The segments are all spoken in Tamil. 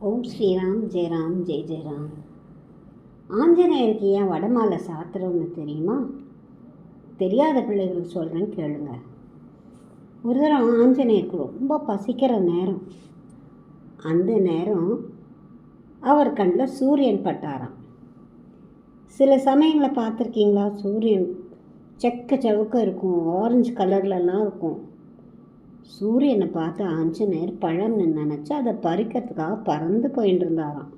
ஓம் ஸ்ரீராம் ஜெயராம் ஜெய் ஜெயராம் ஆஞ்சநேயருக்கு ஏன் வடமாலை சாத்துறோம்னு தெரியுமா? தெரியாத பிள்ளைகளுக்கு சொல்கிறேன்னு கேளுங்க. ஒரு தடவை ஆஞ்சநேயருக்கு ரொம்ப பசிக்கிற நேரம். அந்த நேரம் அவர் கண்ணில் சூரியன் பட்டாராம். சில சமயங்களை பார்த்துருக்கீங்களா? சூரியன் செக்க செவக்க இருக்கும் ஆரஞ்சு கலர்லலாம் இருக்கும். சூரியனை பார்த்து ஆஞ்சநேயர் பழம்னு நினச்சி அதை பறிக்கிறதுக்காக பறந்து போயின்னு இருந்தாராம்.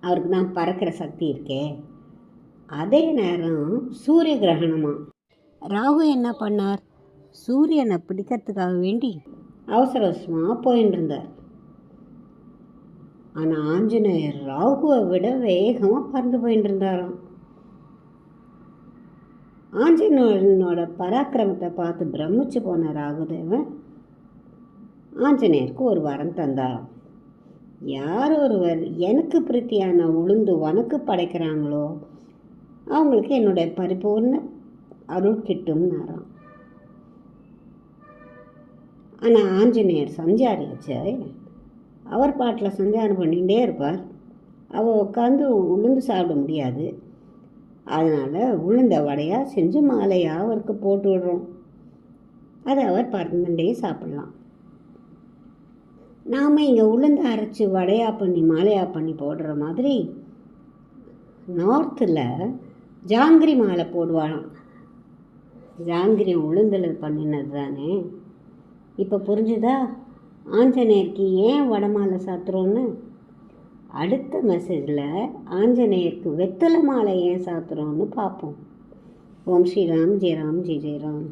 அவருக்கு தான் பறக்கிற சக்தி இருக்கே. அதே நேரம் சூரிய கிரகணமா? ராகு என்ன பண்ணார்? சூரியனை பிடிக்கிறதுக்காக வேண்டி அவசர அவசரமாக போயின்னு இருந்தார். ஆனால் ஆஞ்சநேயர் ராகுவை விட வேகமாக பறந்து போயின்னு இருந்தாராம். ஆஞ்சநேயனோட பராக்கிரமத்தை பார்த்து பிரமிச்சு போன ராகுதேவன் ஆஞ்சநேயருக்கு ஒரு வரம் தந்தாராம். யார் ஒருவர் எனக்கு பிரீத்தியான உளுந்து உனக்கு படைக்கிறாங்களோ அவங்களுக்கு என்னுடைய பரிபூர்ண அருள் கிட்டும்னாராம். ஆனால் ஆஞ்சநேயர் சஞ்சாரியாச்சு அவர் பாட்டில் சஞ்சாரம் பண்ணிகிட்டே இருப்பார். அவள் உட்காந்து உளுந்து சாப்பிட முடியாது. அதனால் உளுந்த வடையாக செஞ்சு மாலையாக அவருக்கு போட்டு விடுறோம். அதை அவர் பறந்துட்டே சாப்பிட்லாம். நாம் இங்கே உளுந்து அரைச்சி வடையாக பண்ணி மாலையாக பண்ணி போடுற மாதிரி நார்த்தில் ஜாங்கிரி மாலை போடுவாளாம். ஜாங்கிரி உளுந்தில் பண்ணினது தானே. இப்போ புரிஞ்சுதா? ஆஞ்சநேயருக்கு ஏன் வடமாலை சாத்துறோன்னு அடுத்த மெசேஜில் ஆஞ்சநேயருக்கு வெத்தலை மாலை ஏன் சாத்துறோன்னு பார்ப்போம். ஓம் ஸ்ரீராம் ஜெயராம் ஜெய் ஜெயராம்.